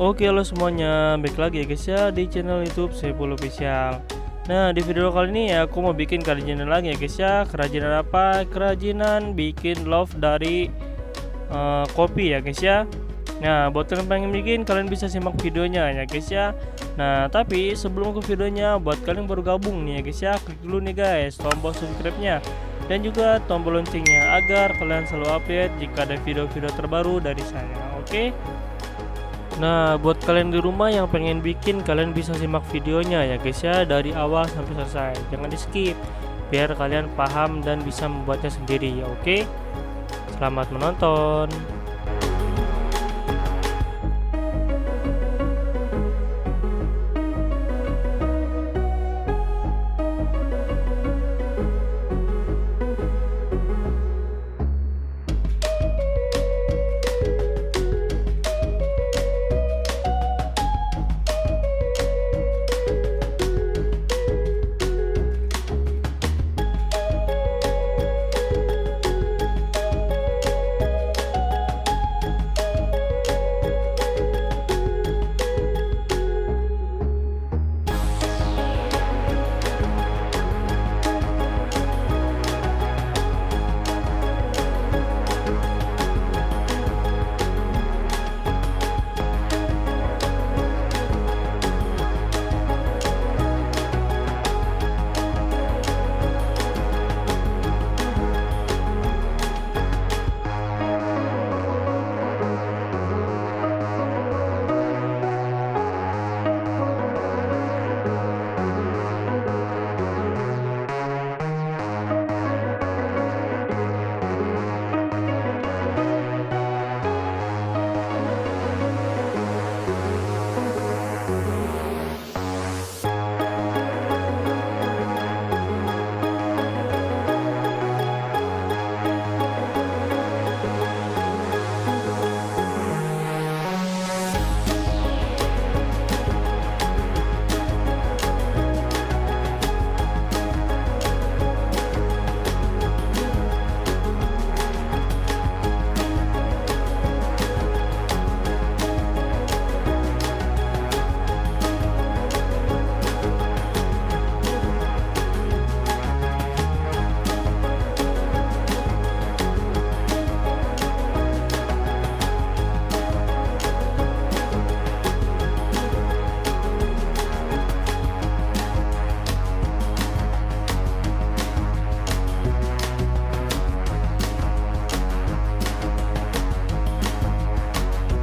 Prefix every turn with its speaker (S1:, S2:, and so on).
S1: Oke halo semuanya, baik lagi ya guys ya di channel YouTube Sepuluh Official. Nah di video kali ini ya aku mau bikin kerajinan lagi ya guys ya. Kerajinan apa? Kerajinan bikin love dari uh, kopi ya guys ya. Nah buat kalian pengen bikin kalian bisa simak videonya ya guys ya. Nah tapi sebelum ke videonya buat kalian baru gabung nih ya guys ya klik dulu nih guys tombol subscribe-nya dan juga tombol loncengnya agar kalian selalu update jika ada video-video terbaru dari saya. Oke? Nah, buat kalian di rumah yang pengen bikin, kalian bisa simak videonya ya guys ya dari awal sampai selesai. Jangan di skip, biar kalian paham dan bisa membuatnya sendiri ya. Oke, selamat menonton.